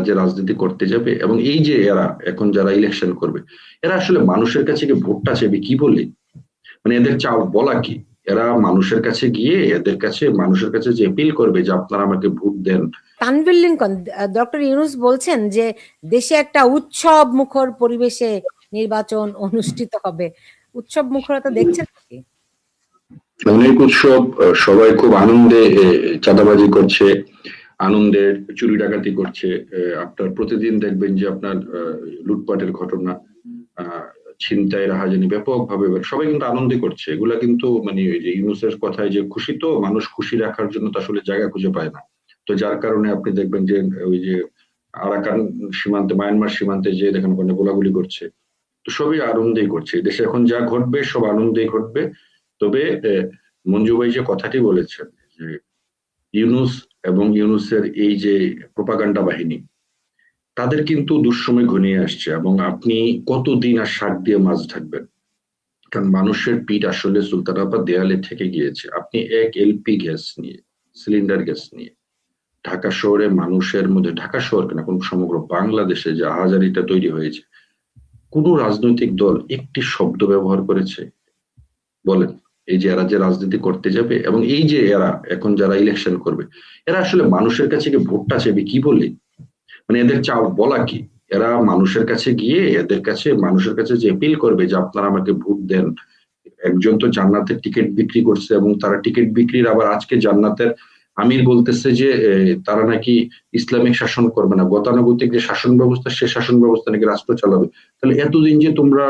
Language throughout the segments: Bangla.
যে রাজনীতি করতে যাবে এবং এই যে এরা এখন যারা ইলেকশন করবে এরা আসলে মানুষের কাছে গিয়ে ভোটটা চাইবে কি বলে? মানে এদের চাও বলা কি? এরা মানুষের কাছে গিয়ে এদের কাছে মানুষের কাছে যে এপিল করবে যে আপনারা আমাকে ভোট দেন। তানভীর লিঙ্কন ডক্টর ইউনুস বলছেন যে দেশে একটা উৎসব মুখর পরিবেশে নির্বাচন অনুষ্ঠিত হবে। উৎসব মুখরতা দেখছেন নাকি? অনেক উৎসব সবাই খুব আনন্দে চাঁদাবাজি করছে। আনন্দের চুরি ডাকাতি করছে আপনার প্রতিদিন দেখবেন যে আপনার লুটপাটের ঘটনা ছিনতাই রাহাজানি ব্যাপকভাবে সবাই কিন্তু আনন্দে করছে। এগুলা কিন্তু মানে ওই যে ইউনুসের কথায় যে খুশি তো মানুষ খুশি রাখার জন্য তো আসলে জায়গা খুঁজে পায় না। তো যার কারণে আপনি দেখবেন যে ওই যে আরাকান সীমান্তে মায়ানমার সীমান্তে যে দেখেন ওখানে গোলাগুলি করছে। তো সবই আনন্দেই করছে। দেশে এখন যা ঘটবে সব আনন্দেই ঘটবে। তবে আহ, মঞ্জু ভাই যে কথাটি বলেছেন যে ইউনুস এবং ইউনুসের এই যে প্রোপাগান্ডা বাহিনী, তাদের কিন্তু দুঃসময় ঘনিয়ে আসছে এবং আপনি কতদিন আর শাক দিয়ে মাছ ঢাকবেন? কারণ মানুষের পিঠ আসলে সুলতানাবাদ দেয়ালে থেকে গিয়েছে। আপনি এক এলপি গ্যাস নিয়ে, সিলিন্ডার গ্যাস নিয়ে ঢাকা শহরে মানুষের মধ্যে, ঢাকা শহর কেন, এখন সমগ্র বাংলাদেশে যে হাজারিটা তৈরি হয়েছে, কোন রাজনৈতিক দল একটি শব্দ ব্যবহার করেছে? বলেন। এই যে এরা যে রাজনীতি করতে যাবে এবং এই যে এরা এখন যারা ইলেকশন করবে, এরা আসলে মানুষের কাছে গিয়ে ভোটটা চাইবে কি বলে? মানে এদের চাও বলা কি? এরা মানুষের কাছে গিয়ে এদের কাছে, মানুষের কাছে যে এপিল করবে যে আপনারা আমাকে ভোট দেন, একজন তো জান্নাতের টিকিট বিক্রি করছে এবং তারা টিকিট বিক্রির আবার আজকে জান্নাতের আমির বলতেছে যে তারা নাকি ইসলামিক শাসন করবে না। গতানুগতিক যে শাসন ব্যবস্থা, সে শাসন ব্যবস্থা নাকি রাষ্ট্র চালাবে। তাহলে এতদিন যে তোমরা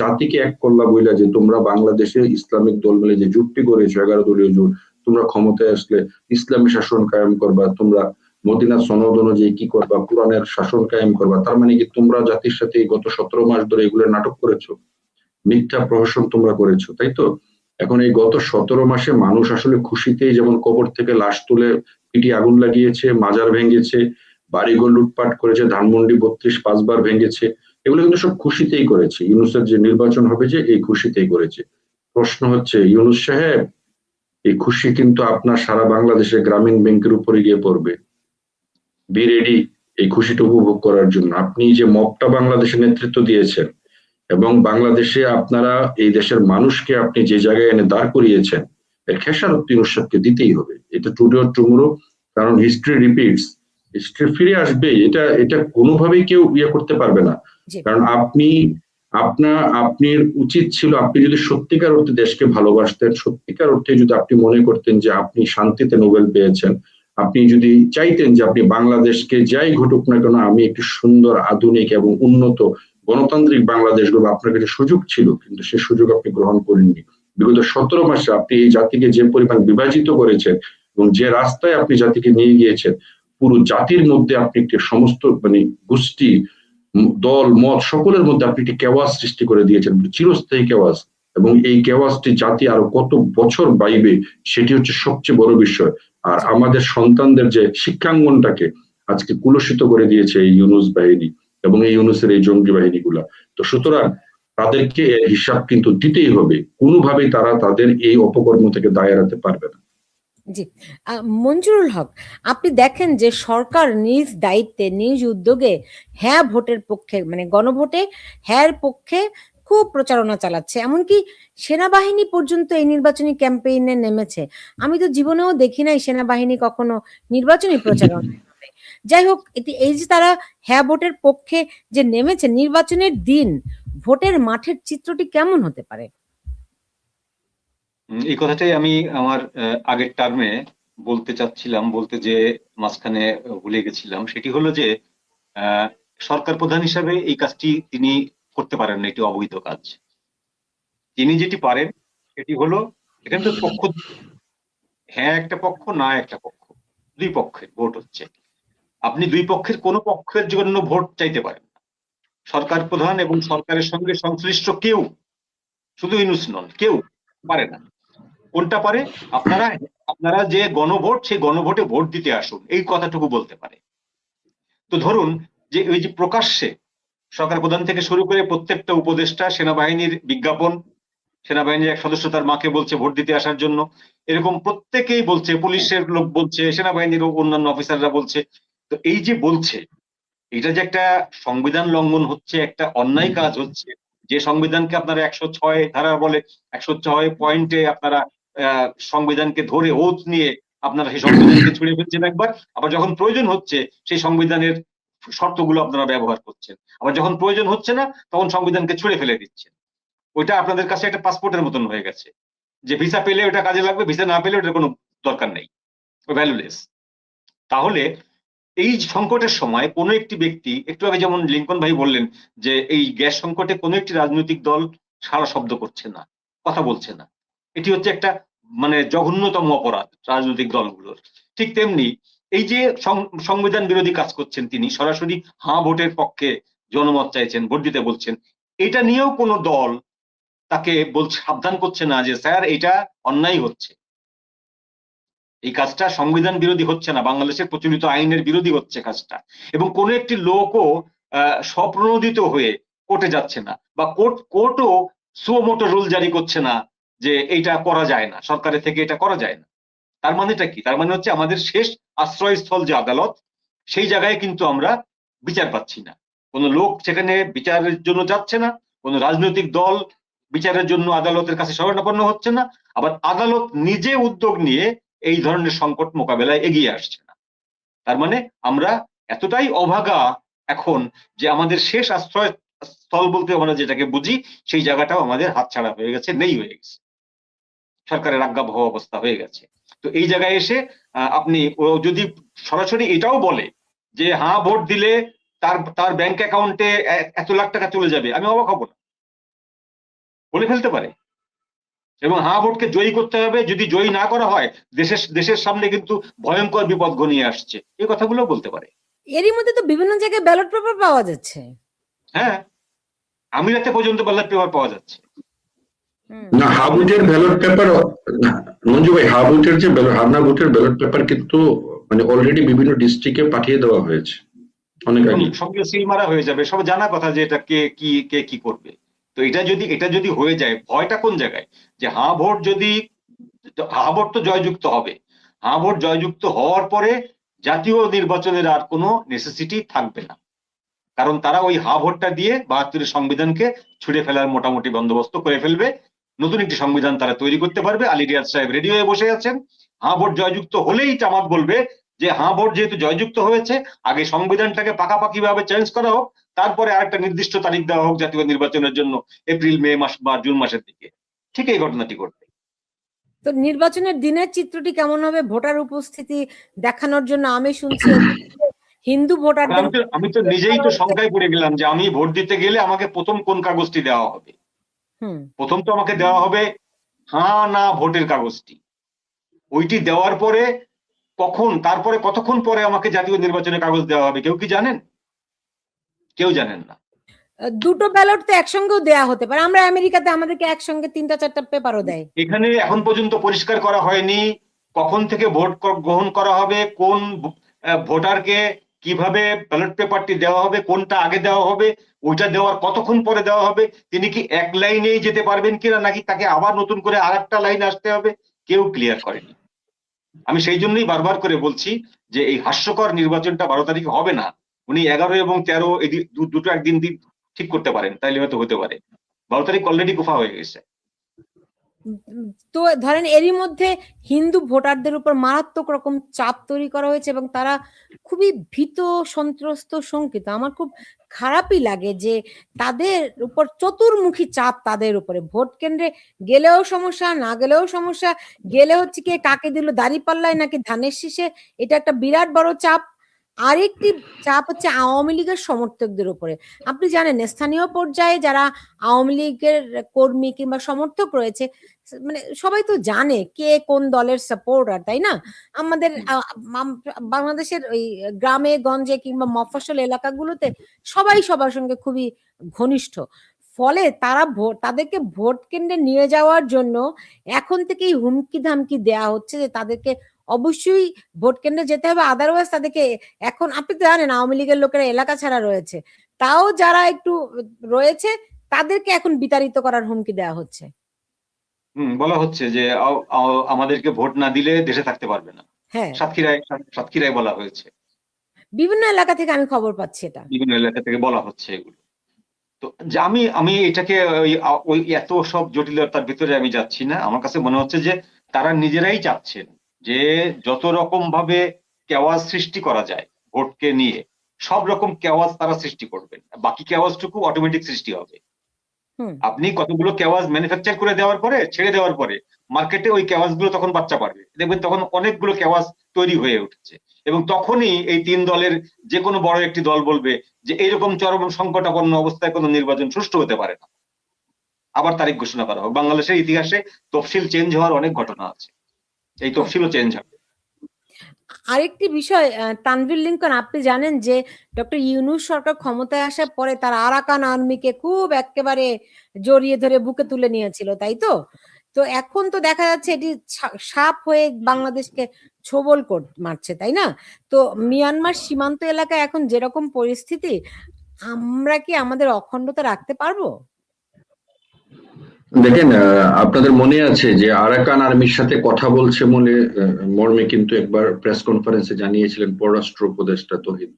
জাতিকে এক করলা বইলা যে তোমরা বাংলাদেশে ইসলামিক দল মিলে যে জোটটি করেছ, এগারো দলীয় জোট, তোমরা ক্ষমতায় আসলে ইসলামী শাসন কায়েম করবা, তোমরা মদিনা সনদ অনুযায়ী কি করবা, কোরআনের শাসন কায়েম করবা, তার মানে কি তোমরা জাতির সাথে গত সতেরো মাস ধরে এগুলো নাটক করেছ? মিথ্যা প্রহসন তোমরা করেছ, তাই তো? এখন এই গত সতেরো মাসে মানুষ আসলে খুশিতেই যেমন কবর থেকে লাশ তুলে পিটি আগুন লাগিয়েছে, মাজার ভেঙেছে, বাড়িঘর লুটপাট করেছে, ধানমন্ডি বত্রিশ পাঁচবার ভেঙেছে, এগুলো কিন্তু সব খুশিতেই করেছে। ইউনুসের যে নির্বাচন হবে যে এই খুশিতেই করেছে। প্রশ্ন হচ্ছে, ইউনুস সাহেব, এই খুশি কিন্তু আপনার সারা বাংলাদেশে গ্রামীণ ব্যাংকের উপরে গিয়ে পড়বে। বি রেডি এই খুশিটা উপভোগ করার জন্য। আপনি যে মবটা বাংলাদেশে নেতৃত্ব দিয়েছেন এবং বাংলাদেশে আপনারা এই দেশের মানুষকে আপনি যে জায়গায় এনে দাঁড় করিয়েছেন এর খেসারত ইউনুস দিতেই হবে। এটা টুডে টুমুরো কারণ হিস্ট্রি রিপিটস হিস্ট্রি ফিরে আসবে এটা এটা কোনোভাবেই কেউ ইয়ে করতে পারবে না। কারণ আপনি আপনার আপনার উচিত ছিল আপনি যদি সত্যিকার অর্থে দেশকে ভালোবাসতেন সত্যিকার অর্থে যদি আপনি মনে করতেন যে আপনি শান্তিতে নোবেল পেয়েছেন আপনি যদি চাইতেন যে আপনি বাংলাদেশকে যাই ঘটুক না কেন আমি একটি সুন্দর আধুনিক এবং উন্নত গণতান্ত্রিক বাংলাদেশ গড়ব আপনার কাছে সুযোগ ছিল, কিন্তু সে সুযোগ আপনি গ্রহণ করেননি। বিগত সতেরো মাসে আপনি এই জাতিকে যে পরিমাণ বিভাজিত করেছেন এবং যে রাস্তায় আপনি জাতিকে নিয়ে গিয়েছেন, পুরো জাতির মধ্যে আপনি একটি সমস্ত মানে গোষ্ঠী দল, মত সকলের মধ্যে আপনি একটি কেওয়াস সৃষ্টি করে দিয়েছেন চিরস্থায়ী কেওয়াস এবং এই কেওয়াসটি জাতি আরও কত বছর বাইবে সেটি হচ্ছে সবচেয়ে বড় বিষয়। আর আমাদের সন্তানদের যে শিক্ষাঙ্গনটাকে আজকে কুলসিত করে দিয়েছে এই ইউনুস বাহিনী। এবং এই ইউনুসের এই জঙ্গি বাহিনীগুলা। তো সুতরাং তাদেরকে হিসাব কিন্তু দিতেই হবে। কোনোভাবেই তারা তাদের এই অপকর্ম থেকে দায় এড়াতে পারবে না। জি। মঞ্জুরুল হক, আপনি দেখেন যে সরকার নিজ দায়িত্বে, নিজ উদ্যোগে হ্যাঁ ভোটের পক্ষে মানে গণভোটে হ্যাঁ পক্ষে খুব প্রচারণা চালাচ্ছে। এমনকি সেনাবাহিনী পর্যন্ত এই নির্বাচনী ক্যাম্পেইনে নেমেছে। আমি তো জীবনেও দেখি নাই সেনাবাহিনী কখনো নির্বাচনী প্রচারণায় নামে। যাই হোক এটি এই যে তারা হ্যাঁ ভোটের পক্ষে যে নেমেছে নির্বাচনের দিন, ভোটের মাঠের চিত্রটি কেমন হতে পারে? এই কথাটাই আমি আমার আগের টার্মে বলতে চাচ্ছিলাম, বলতে যে মাঝখানে ভুলে গেছিলাম। সেটি হলো যে সরকার প্রধান হিসাবে এই কাজটি তিনি করতে পারেন না, এটি অবৈধ কাজ। তিনি যেটি পারেন, সেটি হলো এখানে তো পক্ষ হ্যাঁ একটা পক্ষ, না একটা পক্ষ, দুই পক্ষের ভোট হচ্ছে। আপনি দুই পক্ষের কোনো পক্ষের জন্য ভোট চাইতে পারেন সরকার প্রধান এবং সরকারের সঙ্গে সংশ্লিষ্ট কেউ শুধু ইনুস নন, কেউ পারে না। কোনটা পারে? আপনারা আপনারা যে গণভোট, সেই গণভোটে ভোট দিতে আসুন, এই কথাটুকু বলতে পারে। তো ধরুন যে ওই যে প্রকাশ্যে সরকার প্রধান থেকে শুরু করে প্রত্যেকটা উপদেষ্টা, সেনাবাহিনীর বিজ্ঞাপন, সেনাবাহিনীর এক সদস্য তার মাকে বলছে ভোট দিতে আসার জন্য, এরকম প্রত্যেকেই বলছে, পুলিশের লোক বলছে, সেনাবাহিনীর অন্যান্য অফিসাররা বলছে তো এই যে বলছে, এটা যে একটা সংবিধান লঙ্ঘন হচ্ছে, একটা অন্যায় কাজ হচ্ছে, যে সংবিধানকে আপনারা একশো ছয় ধারা বলে, একশো ছয় পয়েন্টে আপনারা সংবিধানকে ধরে ওত নিয়ে আপনারা সেই সংবিধানকে ছুড়ে ফেলছেন একবার। আবার যখন প্রয়োজন হচ্ছে, সেই সংবিধানের শর্তগুলো আপনারা ব্যবহার করছেন। আবার যখন প্রয়োজন হচ্ছে না, তখন সংবিধানকে ছুড়ে ফেলে দিচ্ছেন। ওইটা আপনাদের কাছে একটা পাসপোর্টের মতন হয়ে গেছে। যে ভিসা পেলে ওটা কাজে লাগবে, ভিসা না পেলে ওটার কোনো দরকার নেই। ভ্যালুলেস তাহলে এই সংকটের সময় কোনো একটি ব্যক্তি, একটু আগে যেমন লিঙ্কন ভাই বললেন যে এই গ্যাস সংকটে কোনো একটি রাজনৈতিক দল সারা শব্দ করছে না, কথা বলছে না। এটি হচ্ছে একটা মানে জঘন্যতম অপরাধ রাজনৈতিক দলগুলোর। ঠিক তেমনি এই যে সংবিধান বিরোধী কাজ করছেন তিনি, সরাসরি হাঁ ভোটের পক্ষে জনমত চাইছেন, ভোট দিতে বলছেন, এটা নিয়েও কোনো দল তাকে বলছে, সাবধান করছে না যে, স্যার, এটা অন্যায় হচ্ছে। এই কাজটা সংবিধান বিরোধী হচ্ছে না বাংলাদেশের প্রচলিত আইনের বিরোধী হচ্ছে কাজটা। এবং কোনো একটি লোকও স্বপ্রণোদিত হয়ে কোর্টে যাচ্ছে না বা কোর্ট, কোর্টও সুমোটো রুল জারি করছে না যে এইটা করা যায় না, সরকারের থেকে এটা করা যায় না। তার মানেটা কি? তার মানে হচ্ছে আমাদের শেষ আশ্রয়স্থল যে আদালত, সেই জায়গায় কিন্তু আমরা বিচার পাচ্ছি না। কোনো লোক সেখানে বিচারের জন্য যাচ্ছে না, কোনো রাজনৈতিক দল বিচারের জন্য আদালতের কাছে শরণাপন্ন হচ্ছে না, আবার আদালত নিজে উদ্যোগ নিয়ে এই ধরনের সংকট মোকাবেলায় এগিয়ে আসছে না। তার মানে আমরা এতটাই অভাগা এখন যে আমাদের শেষ আশ্রয় স্থল বলতে আমরা যেটাকে বুঝি, সেই জায়গাটাও আমাদের হাতছাড়া হয়ে গেছে, নেই হয়ে গেছে। সরকারের আজ্ঞাবহ অবস্থা হয়ে গেছে। তো এই জায়গায় এসে আপনি যদি সরাসরি এটাও বলে যে হ্যাঁ ভোট দিলে তার তার ব্যাংক অ্যাকাউন্টে এত লাখ টাকা চলে যাবে, আমি অবাক হব না। বলে ফেলতে পারে। এবং হ্যাঁ ভোটকে জয়ী করতে হবে। যদি জয়ী না করা হয় দেশের দেশের সামনে কিন্তু ভয়ঙ্কর বিপদ ঘনিয়ে আসছে। এই কথাগুলো বলতে পারে। এরই মধ্যে তো বিভিন্ন জায়গায় ব্যালট পেপার পাওয়া যাচ্ছে। হ্যাঁ আমিরাতে পর্যন্ত ব্যালট পেপার পাওয়া যাচ্ছে। না হাবুটের ব্যালট পেপার মঞ্জু ভাই হাবুটের যে হাবনা ভোটের ব্যালট পেপার কিন্তু মানে অলরেডি বিভিন্ন ডিস্ট্রিক্টে পাঠিয়ে দেওয়া হয়েছে। অনেক আগে। সঙ্গে সিল মারা হয়ে যাবে। সব জানা কথা যে এটা কে কি কে কি করবে। তো এটা যদি এটা যদি হয়ে যায়, ভয়টা কোন জায়গায়? যে হাঁ ভোট যদি, হা ভোট তো জয়যুক্ত হবে। হাঁ ভোট জয়যুক্ত হওয়ার পরে জাতীয় নির্বাচনের আর কোনো নেসেসিটি থাকবে না। কারণ তারা ওই হা ভোটটা দিয়ে বাহাত্তরের সংবিধানকে ছুড়ে ফেলার মোটামুটি বন্দোবস্ত করে ফেলবে। নতুন একটি সংবিধান তারা তৈরি করতে পারবে। আলী রিয়াজ সাহেব রেডি হয়ে বসে আছেন। হা ভোট জয়যুক্ত হলেই জামাত বলবে যে হা ভোট যেহেতু জয়যুক্ত হয়েছে আগে সংবিধানটাকে পাকাপাকি ভাবে চেঞ্জ করা হোক তারপরে আরেকটা নির্দিষ্ট তারিখ দেওয়া হোক জাতীয় নির্বাচনের জন্য এপ্রিল মে মাস বা জুন মাসের দিকে। ঠিক এই ঘটনাটি ঘটবে। তো নির্বাচনের দিনের চিত্রটি কেমন হবে? ভোটার উপস্থিতি দেখানোর জন্য আমি শুনছি হিন্দু ভোটার আমি তো নিজেই তো শঙ্কায় পড়ে গেলাম যে আমি ভোট দিতে গেলে আমাকে প্রথম কোন কাগজটি দেওয়া হবে? প্রথম তো আমাকে দেওয়া হবে হ্যাঁ না ভোটের কাগজটি। ওইটি দেওয়ার পরে কখন তারপরে কতক্ষণ পরে আমাকে জাতীয় নির্বাচনের কাগজ দেওয়া হবে? কেউ কি জানেন? কেউ জানেন না। দুটো ব্যালট তো একসঙ্গেও দেয়া হতে পারে। আমরা আমেরিকাতে আমাদেরকে একসঙ্গে তিনটা চারটা পেপারও দেয়। এখানে এখন পর্যন্ত পরিষ্কার করা হয়নি কখন থেকে ভোট গ্রহণ করা হবে কোন ভোটারকে কীভাবে ব্যালট পেপারটি দেওয়া হবে কোনটা আগে দেওয়া হবে ওইটা দেওয়ার কতক্ষণ পরে দেওয়া হবে তিনি কি এক লাইনেই যেতে পারবেন কিনা নাকি তাকে আবার নতুন করে আর একটা লাইন আসতে হবে কেউ ক্লিয়ার করেনি। আমি সেই জন্যই বারবার করে বলছি যে এই হাস্যকর নির্বাচনটা বারো তারিখে হবে না। উনি এগারো এবং তেরো এই দুটো একদিন দিন ঠিক করতে পারেন, তাইলে হয়তো হতে পারে। বারো তারিখ অলরেডি গুফা হয়ে গেছে। তো ধরেন এরই মধ্যে হিন্দু ভোটারদের উপর মারাত্মক রকম চাপ তৈরি করা হয়েছে এবং তারা খুবই ভীত, সন্ত্রস্ত, শঙ্কিত। আমার খুব খারাপই লাগে যে তাদের উপর চতুর্মুখী চাপ তাদের উপরে। ভোট কেন্দ্রে গেলেও সমস্যা, না গেলেও সমস্যা। গেলে হচ্ছে কি, কাকে দিল দাড়ি পাল্লায় নাকি ধানের শীষে? এটা একটা বিরাট বড় চাপ। আরেকটি চাপ হচ্ছে আওয়ামী লীগের সমর্থকদের উপরে। আপনি জানেন স্থানীয় পর্যায়ে যারা আওয়ামী লীগের কর্মী কিংবা সমর্থক রয়েছে মানে সবাই তো জানে কে কোন দলের সাপোর্টার তাই না? আমাদের বাংলাদেশের ওই গ্রামে গঞ্জে কিংবা মফস্বল এলাকাগুলোতে সবাই সবার সঙ্গে খুবই ঘনিষ্ঠ। ফলে তারা ভোট তাদেরকে ভোট কেন্দ্রে নিয়ে যাওয়ার জন্য এখন থেকেই হুমকি ধামকি দেয়া হচ্ছে যে তাদেরকে অবশ্যই ভোট কেন্দ্রে যেতে হবে আদারওয়াইজ তাদেরকে এখন আপনি তো জানেন আওয়ামী লীগের লোকেরা এলাকা ছাড়া রয়েছে তাও যারা একটু রয়েছে তাদেরকে এখন বিতাড়িত করার হুমকি দেওয়া হচ্ছে। হুম বলা হচ্ছে যে আমাদেরকে ভোট না দিলে দেশে থাকতে পারবে না। হ্যাঁ। সাতক্ষীরায় সাতক্ষীরায় বলা হয়েছে। বিভিন্ন এলাকা থেকে আমি খবর পাচ্ছি এটা। বিভিন্ন এলাকা থেকে বলা হচ্ছে এগুলো। তো যে আমি আমি এটাকে ওই ওই এত সব জটিলতার ভিতরে আমি যাচ্ছি না। আমার কাছে মনে হচ্ছে যে তারা নিজেরাই চাচ্ছেন যে যত রকম ভাবে কেওয়াজ সৃষ্টি করা যায় ভোটকে নিয়ে সব রকম কেওয়াজ তারা সৃষ্টি করবেন। বাকি কেওয়াজটুকু অটোমেটিক সৃষ্টি হবে। আপনি কতগুলো কেওয়াজ ম্যানুফ্যাকচার করে দেওয়ার পরে ছেড়ে দেওয়ার পরে মার্কেটে ওই কেওয়াজগুলো তখন বাচ্চা পারবে দেখবেন তখন অনেকগুলো কেওয়াজ তৈরি হয়ে উঠেছে। এবং তখনই এই তিন দলের যে কোনো বড় একটি দল বলবে যে এইরকম চরম সংকটাপন্ন অবস্থায় কোনো নির্বাচন সুষ্ঠু হতে পারে না। আবার তারিখ ঘোষণা করা হোক। বাংলাদেশের ইতিহাসে তফসিল চেঞ্জ হওয়ার অনেক ঘটনা আছে। এই তফসিলও চেঞ্জ হবে। আরেকটি বিষয় তানভীর লিঙ্কন, আপনি জানেন যে ডক্টর ইউনুস সরকার ক্ষমতায় আসার পরে তার আরাকান আর্মিকে খুব একেবারে জড়িয়ে ধরে বুকে তুলে নিয়েছিল, তাই তো? তো এখন তো দেখা যাচ্ছে এটি সাপ হয়ে বাংলাদেশকে ছোবল মারছে তাই না? তো মিয়ানমার সীমান্ত এলাকায় এখন যেরকম পরিস্থিতি আমরা কি আমাদের অখণ্ডতা রাখতে পারব? দেখেন আহ, আপনাদের মনে আছে যে আরাকান আর্মির সাথে কথা বলছে মনে মর্মে কিন্তু একবার প্রেস কনফারেন্সে জানিয়েছিলেন পররাষ্ট্র উপদেষ্টা তহিদ।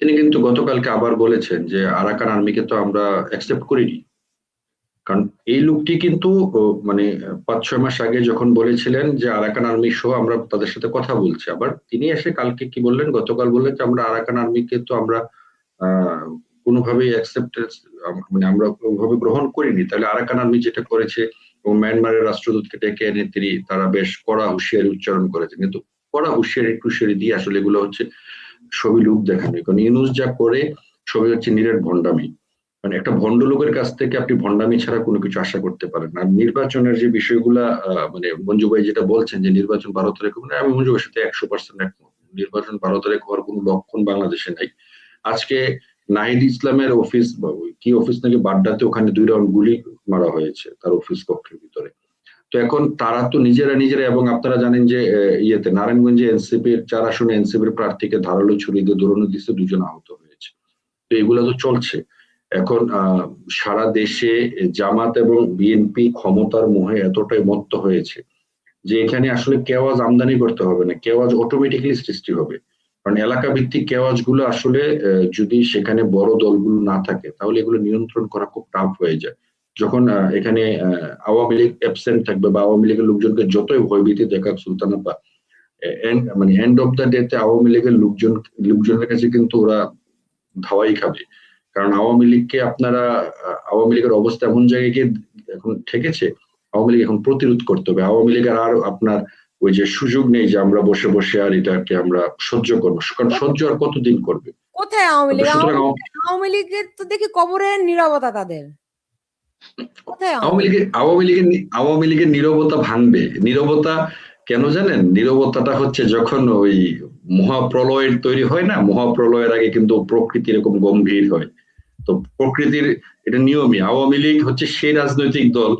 তিনি কিন্তু গতকালকে আবার বলেছেন যে আরাকান আর্মিকে তো আমরা অ্যাকসেপ্ট করিনি। কারণ এই লোকটি কিন্তু মানে পাঁচ ছয় মাস আগে যখন বলেছিলেন যে আরাকান আর্মি সহ আমরা তাদের সাথে কথা বলছি, আবার তিনি এসে কালকে কি বললেন? গতকাল বললেন যে আমরা আরাকান আর্মিকে তো আমরা কোনোভাবেই অ্যাকসেপ্টেন্স মানে আমরা ওভাবে গ্রহণ করিনি। তাহলে আরাকান আর্মি যেটা করেছে এবং মায়ানমারের রাষ্ট্রদূতকে ডেকে এনে তিনি, তারা বেশ কড়া হুঁশিয়ারি উচ্চারণ করেছেন। কিন্তু কড়া হুঁশিয়ারি, টুশিয়ারি দিয়ে আসলে এগুলো হচ্ছে ছবি লোক দেখানো। কারণ ইউনুস যা করে, ছবি হচ্ছে নিরেট ভণ্ডামি। মানে একটা ভণ্ড লোকের কাছ থেকে আপনি ভণ্ডামি ছাড়া কোনো কিছু আশা করতে পারেন আর নির্বাচনের যে বিষয়গুলা মানে মঞ্জু ভাই যেটা বলছেন যে নির্বাচন ভারতের মানে আমি মঞ্জু ভাইয়ের সাথে একশো পার্সেন্ট একমত। নির্বাচন ভারতের হওয়ার কোনো লক্ষণ বাংলাদেশে নাই। আজকে নাহিদ ইসলামের অফিস কি অফিস নাকি বাড্ডাতে ওখানে দুই রাউন্ড গুলি মারা হয়েছে তার অফিস কক্ষের ভিতরে। তো এখন তারা তো নিজেরা নিজেরা এবং আপনারা জানেন যে ইয়েতে নারায়ণগঞ্জে এনসিপির চার আসনে এনসিপির প্রার্থীকে ধারালো ছুরি দিয়ে দৌড়ানো দিচ্ছে দুজন আহত হয়েছে। তো এগুলো তো চলছে। এখন সারা দেশে জামাত এবং বিএনপি ক্ষমতার মোহে এতটাই মত্ত হয়েছে যে এখানে আসলে কেওয়াজ আমদানি করতে হবে না, কেওয়াজ অটোমেটিক্যালি সৃষ্টি হবে। কারণ এলাকা ভিত্তিক কেওয়াজগুলো আসলে যদি সেখানে বড় দলগুলো না থাকে, তাহলে এগুলো নিয়ন্ত্রণ করা খুব টাফ হয়ে যায়। যখন এখানে আওয়ামী লীগ অ্যাবসেন্ট থাকবে বা আওয়ামী লীগের লোকজনকে যতই ভয়ভীতি দেখাক সুলতানা বা এন্ড মানে এন্ড অফ দ্য ডে তে আওয়ামী লীগের লোকজন, লোকজনের কাছে কিন্তু ওরা ধাওয়াই খাবে। কারণ আওয়ামী লীগকে আপনারা আওয়ামী লীগের অবস্থা এমন জায়গায় গিয়ে এখন ঠেকেছে আওয়ামী লীগ এখন প্রতিরোধ করতে হবে। আওয়ামী লীগের আর আপনার ওই যে সুযোগ নেই যে আমরা বসে বসে আর এটাকে আমরা সহ্য করব কারণ সহ্য আর কতদিন করবে? কোথায় আওয়ামী লীগ? আওয়ামী আওয়ামী- লীগ- আওয়ামী লীগের তো দেখি কবরের নীরবতা তাদের। আওয়ামী লীগের আওয়ামী লীগের আওয়ামী লীগের নীরবতা ভাঙবে। নীরবতা কেন জানেন? নীরবতাটা হচ্ছে যখন ওই মহাপ্রলয়ের তৈরি হয় না? মহাপ্রলয়ের আগে কিন্তু প্রকৃতি এরকম গম্ভীর হয়। তো প্রকৃতির এটা নিয়মই। আওয়ামী লীগ হচ্ছে সেই রাজনৈতিক দল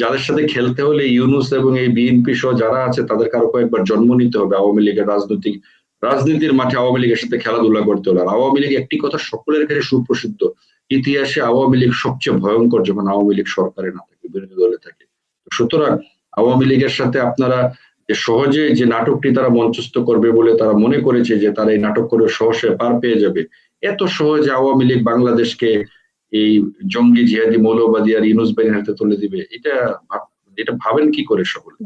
যাদের সাথে খেলতে হলে ইউনুস এবং এই বিএনপি সহ যারা আছে তাদের কারও কয়েকবার জন্ম নিতে হবে আওয়ামী লীগের রাজনৈতিক, রাজনীতির মাঠে আওয়ামী লীগের সাথে খেলাধুলা করতে হলে। আর আওয়ামী লীগ একটি কথা সকলের কাছে সুপ্রসিদ্ধ, ইতিহাসে আওয়ামী লীগ সবচেয়ে ভয়ঙ্কর যখন আওয়ামী লীগ সরকারে না থাকে, বিরোধী দলে থাকে। সুতরাং আওয়ামী লীগের সাথে আপনারা যে সহজে যে নাটকটি তারা মঞ্চস্থ করবে বলে তারা মনে করেছে যে তারা এই নাটক করে সহজে পার পেয়ে যাবে এত সহজে আওয়ামী লীগ বাংলাদেশকে এই জঙ্গি জিহাদি মৌলবাদী আর ইউনুস বাহিনীর হাতে তুলে দিবে? এটা এটা ভাবেন কি করে সকলে?